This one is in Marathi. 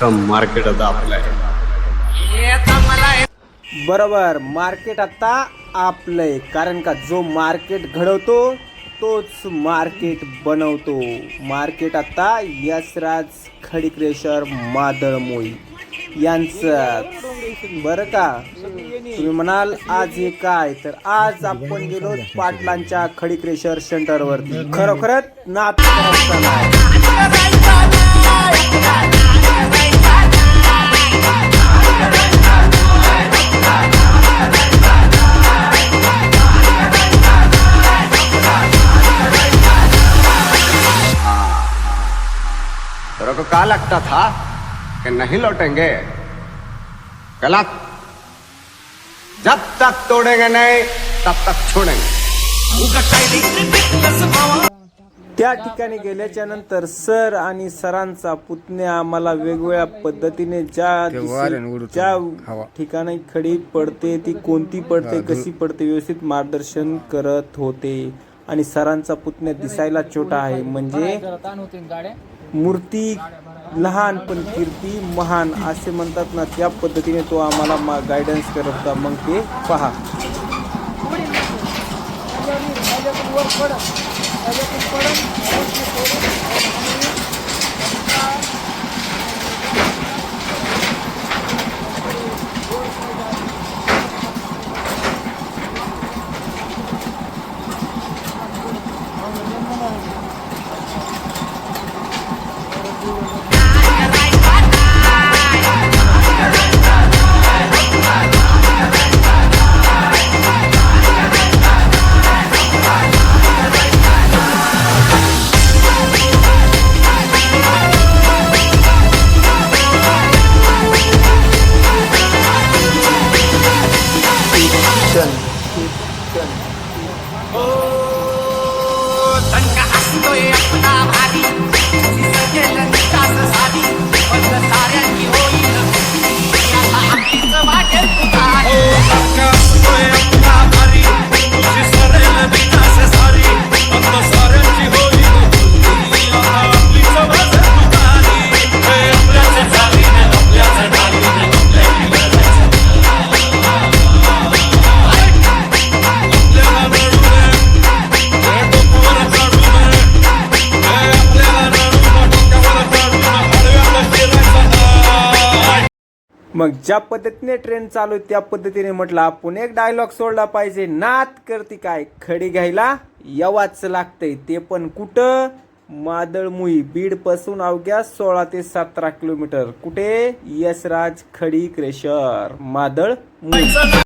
अख्खं मार्केट आता आपलं आहे. बरोबर मार्केट आता आपलंय कारण का जो मार्केट घडवतो तोच मार्केट बनवतो. मार्केट आता यशराज खडिक्रेशर मादळ मोई यांचं. बरं का? तुम्ही म्हणाल आज हे काय? तर आज आपण गेलो पाटलांच्या खडीक्रेशर सेंटरवरती. खरोखरच नाथ को क्या लगता था कि नहीं लौटेंगे? गलत। जब तक तोड़ेंगे नहीं तब तक छोड़ेंगे। त्या ठिकाणी गेल्याच्यानंतर सर आणि सरांचा पुतण्या आम्हाला वेगवेगळ्या पद्धतीने ज्या दिसे- ज्या ठिकाणी खडी पडते ती कोणती पडते कशी पडते व्यवस्थित मार्गदर्शन करत होते. आणि सरांचा पुतण्या दिसायला छोटा आहे. म्हणजे मूर्ती लहान पण कीर्ती महान असे म्हणतात ना त्या पद्धतीने तो आम्हाला मा गायडन्स करत होता. मग ते पहा. तनका असतोय आपला भारी मग ज्या पद्धतीने ट्रेन चालू आहे त्या पद्धतीने म्हटलं आपण एक डायलॉग सोडला पाहिजे. नात करती काय? खडी घ्यायला यावाच लागतंय. ते पण कुठं? मादळमुई बीडपासून अवघ्या सोळा ते सतरा किलोमीटर. कुठे? यशराज खडी क्रेशर मादळ मुई